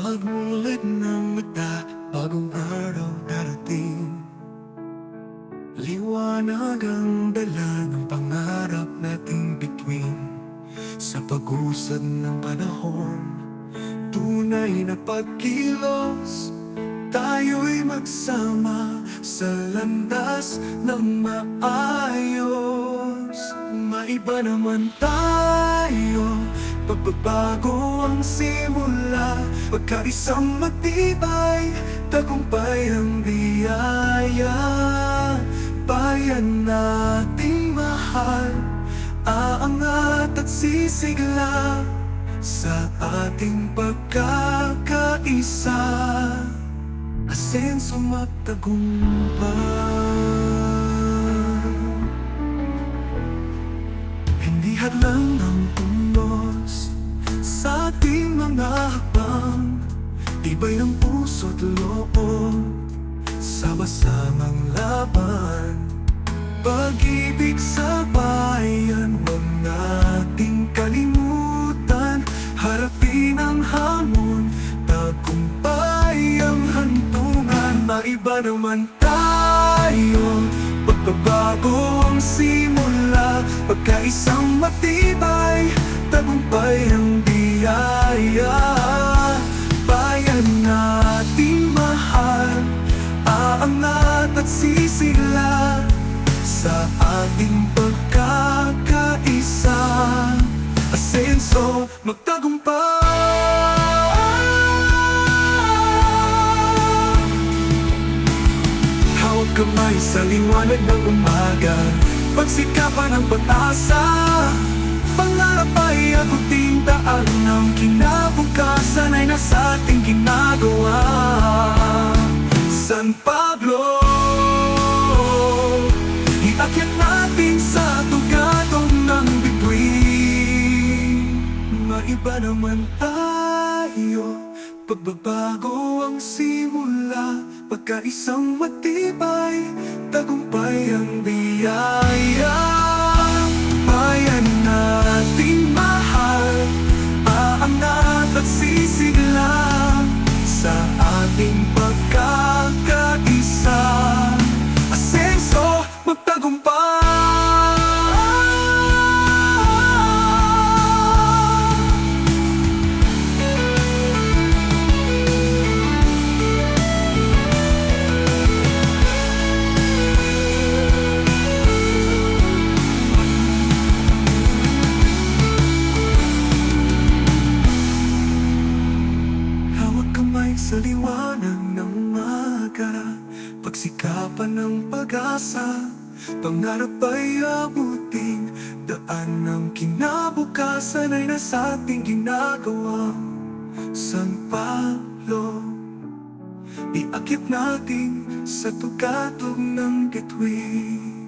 Magmulat ng mata Bagong araw darating. Liwanag ang dala ng pangarap nating bituin. Sa pag-usad ng panahon Tunay na pagkilos. Tayo'y magsama Sa landas ng maayos. Maiba naman tayo Pagbabago ang simula Pagkaisang matibay Tagumpay ang biyaya. Bayan nating mahal Aangat at sisigla Sa ating pagkakaisa. Asenso magtagumpay. Hindi hadlang ang mga hakbang Tibay ng puso't loob Sama-samang laban. Pag-ibig sa bayan Huwag nating kalimutan Harapin ang hamon Tagumpay ang hantungan. Maiba naman tayo Pagbabago ang simula Pagkaisang matibay Tagumpay ang magtagumpay. Hawag kamay sa liwanag ng umaga. Pagsikapan ng pag-asa. Pangarap ay abuting daan ng kinabukasan ay nasa ating ginagawa. San Pablo Iakyat Maiba naman tayo. Pagbabago ang simula Pagkaisang matibay Tagumpay ang biyaya sa liwanag ng maga Pagsikapan ng pag-asa Pangarap ay abuting Daan ng kinabukasan ay nasa ating ginagawa. San Pablo Iakit natin sa tugatog ng bituin